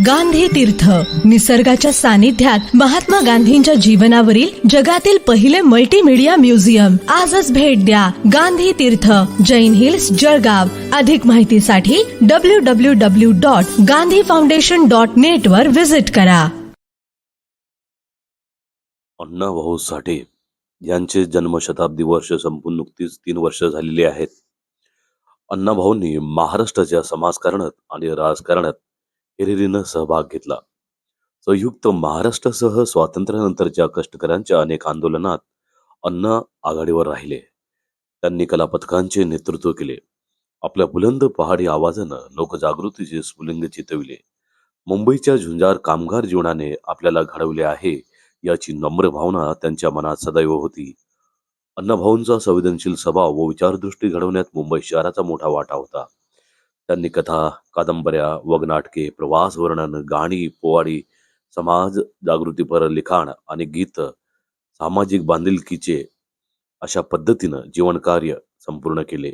गांधी तीर्थ. निसर्गाच्या सानिध्यात महात्मा गांधींच्या जीवनावरील जगातील पहिले मल्टीमीडिया म्युझियम आजच भेट द्या गांधी तीर्थ. जैन हिल्स जळगाव. अधिक माहितीसाठी W W W dot Gandhi foundation dot net वर व्हिजिट करा. अण्णाभाऊ साठे यांचे जन्मशताब्दी वर्ष संपून नुकतीच तीन वर्ष झालेली आहेत. अण्णाभाऊंनी महाराष्ट्राच्या समाजकारणात आणि राजकारणात हिरिरीनं सहभाग घेतला. संयुक्त महाराष्ट्रासह स्वातंत्र्यानंतरच्या कष्टकऱ्यांच्या अनेक आंदोलनात अण्णा आघाडीवर राहिले. त्यांनी कलापथकांचे नेतृत्व केले. आपल्या बुलंद पहाडी आवाजानं लोकजागृतीचे स्फुलिंग चितविले. मुंबईच्या झुंजार कामगार जीवनाने आपल्याला घडवले आहे याची नम्र भावना त्यांच्या मनात सदैव होती. अण्णाभाऊंचा संवेदनशील स्वभाव व विचारदृष्टी घडवण्यात मुंबई शहराचा मोठा वाटा होता. त्यांनी कथा कादंबऱ्या वगनाटके प्रवास वर्णन गाणी पोवाडी समाज जागृतीपर लिखाण आणि गीत सामाजिक बांधिलकीचे अशा पद्धतीनं जीवनकार्य संपूर्ण केले.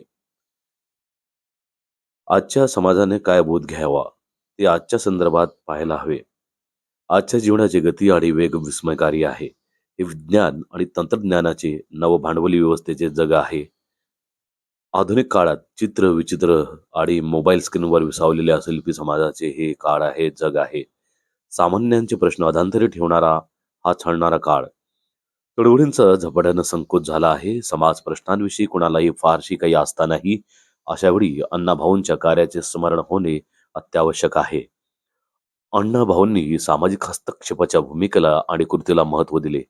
आजच्या समाजाने काय बोध घ्यावा ते आजच्या संदर्भात पाहायला हवे. आजच्या जीवनाची गती आणि वेग विस्मयकारी आहे. हे विज्ञान आणि तंत्रज्ञानाचे नवभांडवली व्यवस्थेचे जग आहे. आधुनिक काळात चित्र विचित्र आणि मोबाईल स्क्रीनवर विसावलेल्या शिल्पी समाजाचे हे काळ आहे जग आहे. सामान्यांचे प्रश्न अधांतरी ठेवणारा हा छळणारा काळ. चळवळींचा झपाट्यानं संकोच झाला आहे. समाज प्रश्नांविषयी कुणालाही फारशी काही असतानाही अशावेळी अण्णाभाऊंच्या कार्याचे स्मरण होणे अत्यावश्यक आहे. अण्णाभाऊंनी सामाजिक हस्तक्षेपाच्या भूमिकेला आणि कृतीला महत्त्व दिले.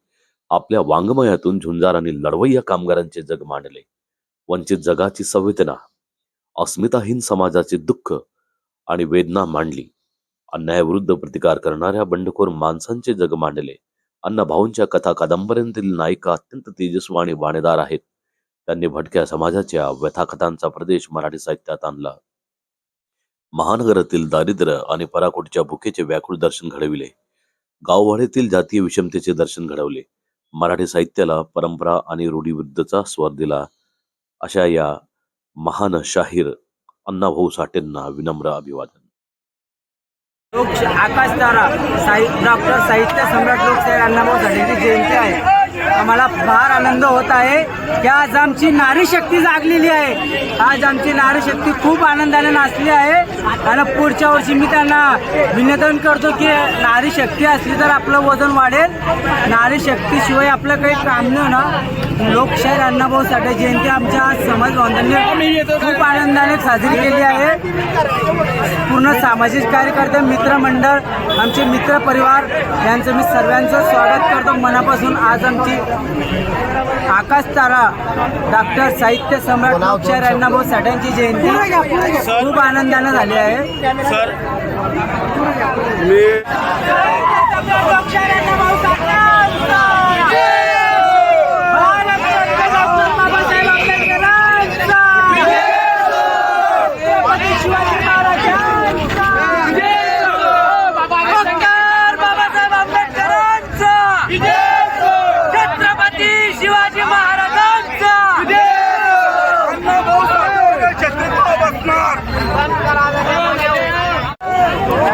आपल्या वाङ्मयातून झुंजार आणि लढवय्या कामगारांचे जग मांडले. वंचित जगाची संवेदना अस्मिताहीन समाजाचे दुःख आणि वेदना मांडली. अन्यायाविरुद्ध प्रतिकार करणाऱ्या बंडखोर माणसांचे जग मांडले. अण्णाभाऊंच्या कथा कादंबऱ्यांतील नायिका अत्यंत तेजस्वी आणि वाणेदार आहेत. त्यांनी भटक्या समाजाच्या व्यथाकथांचा प्रदेश मराठी साहित्यात आणला. महानगरातील दारिद्र्य आणि पराकोटीच्या भुकेचे व्याकुळ दर्शन घडविले. गाववाड्यातील जातीय विषमतेचे दर्शन घडवले. मराठी साहित्याला परंपरा आणि रूढीविरुद्धचा स्वर दिला. अशा या महान शाहीर अण्णाभाऊ साठेंना विनम्र अभिवादन. लोक आकाश तारा साहित्य डॉक्टर साहित्य सम्राट लोकशाहीर अण्णाभाऊ साठेंची जयंती आहे. आम्हाला फार आनंद होत आहे. की आज आमची नारी शक्ती जागलेली आहे. आज आमची नारी शक्ती खूप आनंदाने नाचली आहे. आणि पुढच्या वर्षी मी त्यांना विनोदन करतो की नारी शक्ती असली तर आपलं वजन वाढेल. नारी शक्तीशिवाय आपलं काही काम नाही ना लोकशाहीर अण्णाभाऊ साठे जयंती आमच्या समाज बांधवांनी खूप आनंदाने साजरी केली आहे. पूर्ण सामाजिक कार्यकर्ते मित्रमंडळ आमचे मित्र परिवार यांचं मी सर्वांचं स्वागत करतो. मनापासून आज आमची आकाश तारा डॉक्टर साहित्य सम्राट लोकशाहीर अण्णाभाऊ साठ्यांची जयंती खूप आनंदानं झाली आहे शिवाजी महाराजांचा डॉक्टर बाबासाहेब आंबेडकरांचा छत्रपती शिवाजी महाराजांचा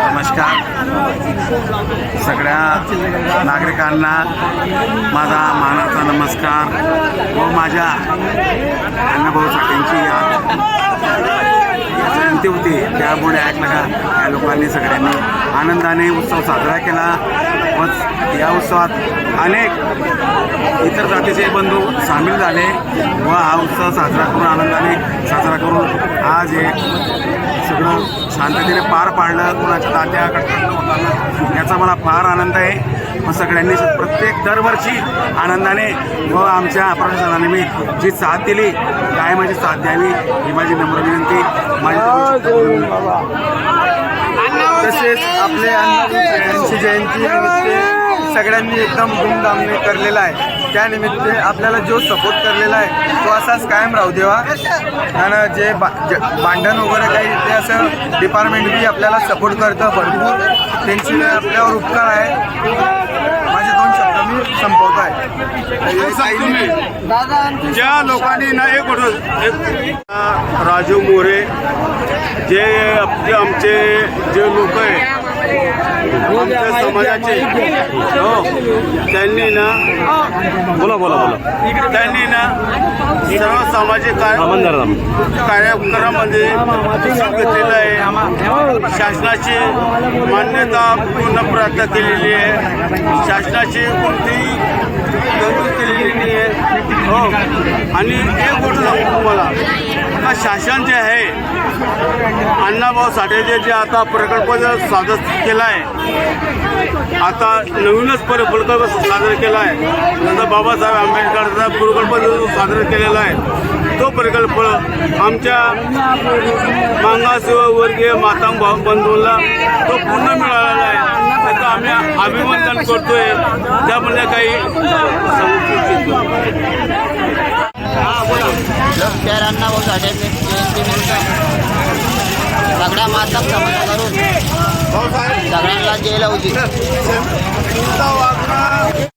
नमस्कार सगळ्या नागरिकांना माझा मानाचा नमस्कार व माझ्या अण्णाभाऊ साठेंची जयंती होती. त्यामुळे ऐकलं का या लोकांनी सगळ्यांनी आनंदाने उत्सव साजरा केला व या उत्सवात अनेक इतर जातीचे बंधू सामील झाले व हा उत्सव साजरा करून आनंदाने साजरा करून आज एक सगळं शांततेने पार पाडलं कुणाच्या तात्या कटकट होताना. याचा मला फार आनंद आहे. मग सगळ्यांनी प्रत्येक दरवर्षी आनंदाने व आमच्या प्रशासनाने मी जी साथ दिली काय माझी साथ द्यावी ही माझी नम्र विनंती. माझी तसेच आपले अण्णाभाऊ जयंती निमित्त सगळ्यांनी एकदम धूमधामने करलेला आहे. त्यानिमित्त आपल्याला जो सपोर्ट करलेला आहे तो असाच कायम राहू देवा. आणि जे बा भांडण वगैरे काही ते असं डिपार्टमेंट बी आपल्याला सपोर्ट करतं भरपूर. त्यांची आपल्यावर उपकार आहे. माझे दोन शब्द मी संपवतो आहे. ज्या लोकांनी ना एक राजू मोरे जे आपले आमचे जे लोक आहे आमच्या समाजाचे हो. त्यांनी ना बोला बोला बोला. त्यांनी ना सर्व सामाजिक कार्यक्रमामध्ये घेतलेला आहे. शासनाची मान्यता पूर्ण प्राप्त केलेली आहे. शासनाची कोणतीही तरतूद केलेली नाही आहे हो. आणि एक गोष्ट सांगतो तुम्हाला. आता शासन जे आहे अण्णाभाऊ साठेचे जे आता प्रकल्प जर सादर केला आहे आता नवीनच पर प्रकल्प सादर केला आहे नंतर बाबासाहेब आंबेडकरचा प्रकल्प जो सादर केलेला आहे तो प्रकल्प आमच्या मागासवर्गीय मातांग भाऊ बंधूंना तो पूर्ण मिळालेला आहे. त्याचं आम्ही अभिनंदन करतोय त्यामुळे काही सांगू इच्छितो. लोकशाहीर सगळ्या माता समाज करून सगळ्यांना जेल होती